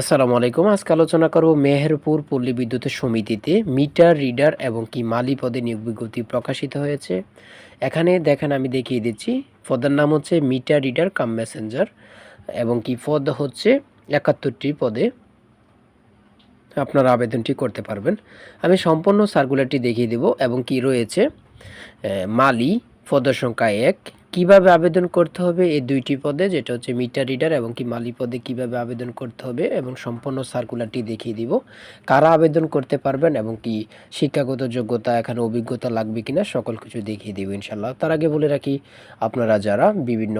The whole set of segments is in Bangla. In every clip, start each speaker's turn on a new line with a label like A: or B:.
A: আসসালামু আলাইকুম। আজকে আলোচনা করব মেহেরপুর পল্লী বিদ্যুতের সমিতিতে মিটার, রিডার এবং কি মালি পদে নিয়োগ বিজ্ঞপ্তি প্রকাশিত হয়েছে। এখানে দেখেন আমি দেখিয়ে দিচ্ছি। পদের নাম হচ্ছে মিটার, রিডার, কাম মেসেঞ্জার এবং কি পদ হচ্ছে একাত্তরটি পদে। আপনারা আবেদনটি করতে পারবেন। আমি সম্পূর্ণ সার্কুলারটি দেখিয়ে দেব এবং কি রয়েছে মালি পদ সংখ্যা এক কীভাবে আবেদন করতে হবে এই দুইটি পদে, যেটা হচ্ছে মিটার রিডার এবং কি মালি পদে কীভাবে আবেদন করতে হবে এবং সম্পূর্ণ সার্কুলারটি দেখিয়ে দিব। কারা আবেদন করতে পারবেন এবং কি শিক্ষাগত যোগ্যতা, এখানে অভিজ্ঞতা লাগবে কিনা, সকল কিছু দেখিয়ে দিব ইনশাল্লাহ তার আগে বলে রাখি, আপনারা যারা বিভিন্ন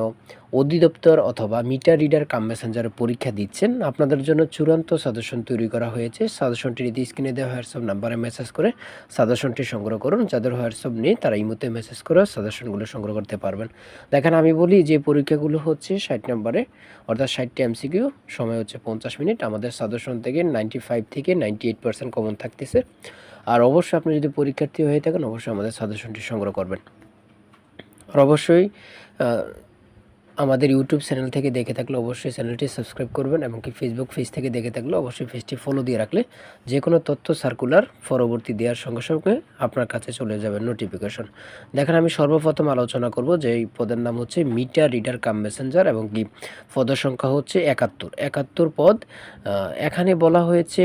A: অধিদপ্তর অথবা মিটার রিডার কাম মেসেঞ্জারে পরীক্ষা দিচ্ছেন, আপনাদের জন্য চূড়ান্ত সাজেশন তৈরি করা হয়েছে। সাজেশনটি যদি স্ক্রিনে দেওয়া হোয়াটসঅ্যাপ নাম্বারে মেসেজ করে সাজেশনটি সংগ্রহ করুন। যাদের হোয়াটসঅ্যাপ নেই, তারা ইমোতে মেসেজ করে সাজেশনগুলো সংগ্রহ করতে পারবেন। দেখেন আমি বলি যে পরীক্ষাগুলো হচ্ছে ষাট নম্বরে, অর্থাৎ ষাটটি এমসিকিউ, সময় হচ্ছে পঞ্চাশ মিনিট, আমাদের সাজেশন থেকে নাইনটি ফাইভ থেকে নাইনটি এইট পার্সেন্ট কমন থাকতেছে। আর অবশ্যই আপনি যদি পরীক্ষার্থী হয়ে থাকেন, অবশ্যই আমাদের সাজেশনটি সংগ্রহ করবেন। আর অবশ্যই আমাদের ইউটিউব চ্যানেল থেকে দেখে থাকলে অবশ্যই চ্যানেলটি সাবস্ক্রাইব করবেন এবং কি ফেসবুক পেজ থেকে দেখে থাকলে অবশ্যই পেজটি ফলো দিয়ে রাখলে যে কোনো তথ্য সার্কুলার পরবর্তী দেওয়ার সঙ্গে সঙ্গে আপনার কাছে চলে যাবে নোটিফিকেশন দেখেন আমি সর্বপ্রথম আলোচনা করব যে এই পদের নাম হচ্ছে মিটার রিডার কাম মেসেঞ্জার এবং কি পদের সংখ্যা হচ্ছে একাত্তর। একাত্তর পদ এখানে বলা হয়েছে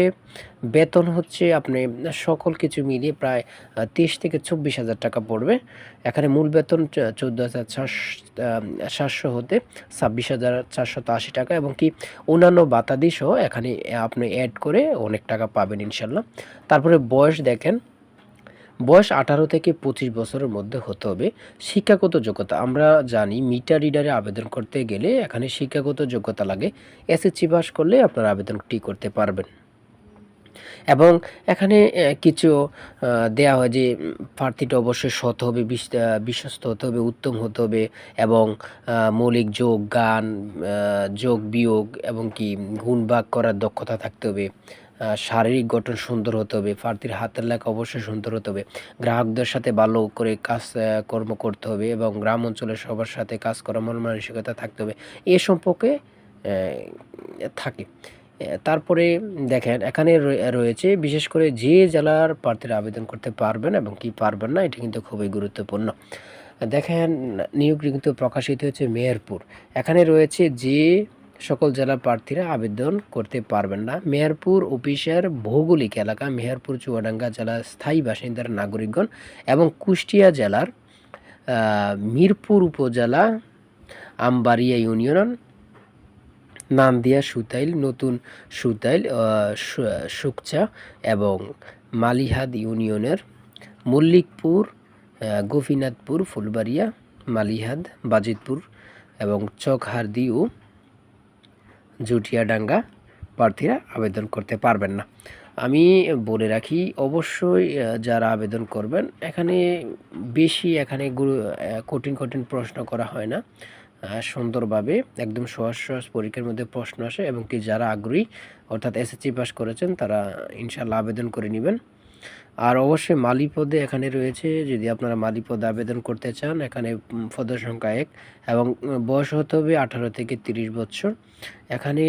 A: বেতন হচ্ছে আপনি সকল কিছু মিলিয়ে প্রায় তিরিশ থেকে চব্বিশ হাজার টাকা পড়বে। এখানে মূল বেতন চোদ্দ হাজার সাতশো হতে ছাব্বিশ হাজার চারশত আশি টাকা এবং কি অন্যান্য বাতাদি সহ এখানে আপনি অ্যাড করে অনেক টাকা পাবেন ইনশাল্লাহ। তারপরে বয়স দেখেন, বয়স আঠারো থেকে পঁচিশ বছরের মধ্যে হতে হবে। শিক্ষাগত যোগ্যতা, আমরা জানি মিটার রিডারে আবেদন করতে গেলে এখানে শিক্ষাগত যোগ্যতা লাগে। এসএসসি পাস করলে আপনারা আবেদনটি করতে পারবেন। এবং এখানে কিছু দেয়া হয় যে প্রার্থীটা অবশ্যই সৎ হবে বিশ্বস্ত হতে হবে, উত্তম হতে হবে এবং মৌলিক যোগ, গান যোগ, বিয়োগ এবং কি, গুণ ভাগ করার দক্ষতা থাকতে হবে। শারীরিক গঠন সুন্দর হতে হবে, প্রার্থীর হাতের লেখা অবশ্যই সুন্দর হতে হবে। গ্রাহকদের সাথে ভালো করে কাজ কর্ম করতে হবে এবং গ্রাম অঞ্চলের সবার সাথে কাজ করার মন মানসিকতা থাকতে হবে। এ সম্পর্কে থাকে। তারপরে দেখেন, এখানে রয়ে- রয়েছে বিশেষ করে যে জেলার প্রার্থীরা আবেদন করতে পারবেন এবং কি পারবেন না, এটা কিন্তু খুবই গুরুত্বপূর্ণ। দেখেন, নিয়োগ কিন্তু প্রকাশিত হয়েছে মেহেরপুর। এখানে রয়েছে যে সকল জেলার প্রার্থীরা আবেদন করতে পারবেন না। মেহেরপুর অফিসের ভৌগোলিক এলাকা, মেহেরপুর, চুয়াডাঙ্গা জেলার স্থায়ী বাসিন্দার নাগরিকগণ এবং কুষ্টিয়া জেলার মিরপুর উপজেলা, আমবাড়িয়া ইউনিয়ন নান্দিয়া সুতাইল, নতুন সুতাইল সুকচা এবং মালিহাদ ইউনিয়নের মল্লিকপুর গোপীনাথপুর, ফুলবাড়িয়া, মালিহাদ, বাজিতপুর এবং চকহারদি ও জুটিয়াডাঙ্গা প্রার্থীরা আবেদন করতে পারবেন না। আমি বলে রাখি, অবশ্যই যারা আবেদন করবেন, এখানে বেশি এখানে কঠিন কঠিন প্রশ্ন করা হয় না। সুন্দরভাবে একদম সহজ সহজ পরীক্ষার মধ্যে প্রশ্ন আসে এবং কি যারা আগ্রহী, অর্থাৎ এসএসসি পাস করেছেন, তারা ইনশাল্লাহ আবেদন করে নেবেন। আর অবশ্যই মালি পদে এখানে রয়েছে, যদি আপনারা মালি পদে আবেদন করতে চান, এখানে পদের সংখ্যা এক এবং বয়স হতে হবে আঠারো থেকে তিরিশ বছর। এখানে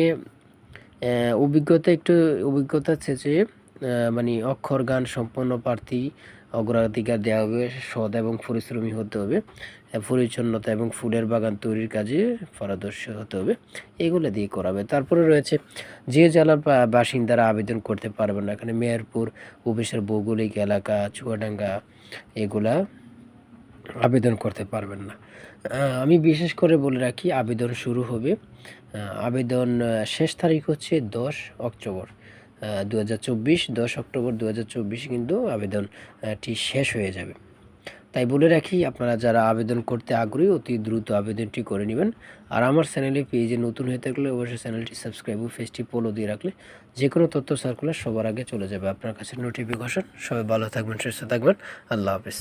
A: অভিজ্ঞতা একটু, অভিজ্ঞতা শেষে মানে অক্ষর, গান সম্পন্ন প্রার্থী অগ্রাধিকার দেওয়া হবে সৎ এবং পরিশ্রমী হতে হবে, পরিচ্ছন্নতা এবং ফুলের বাগান তৈরির কাজে পারদর্শী হতে হবে, এগুলো দিয়ে করাবে তারপরে রয়েছে, যে জেলার বাসিন্দারা আবেদন করতে পারবে না, এখানে মেহেরপুর অফিসের ভৌগোলিক এলাকা, চুয়াডাঙ্গা, এগুলা আবেদন করতে পারবেন না। আমি বিশেষ করে বলে রাখি, আবেদন শুরু হবে আবেদন শেষ তারিখ হচ্ছে দশ অক্টোবর। দু হাজার চব্বিশ, দশ অক্টোবর দু হাজার চব্বিশ কিন্তু আবেদনটি শেষ হয়ে যাবে। তাই বলে রাখি, আপনারা যারা আবেদন করতে আগ্রহী, অতি দ্রুত আবেদনটি করে নেবেন। আর আমার চ্যানেলে পেজে নতুন হয়ে থাকলে অবশ্যই চ্যানেলটি সাবস্ক্রাইব ও ফেসটি ফলো দিয়ে রাখলে যে কোনো তথ্য সার্কুলার সবার আগে চলে যাবে। আপনার কাছে নোটিফিকেশন সবাই ভালো থাকবেন, সুস্থ থাকবেন। আল্লাহ হাফিজ।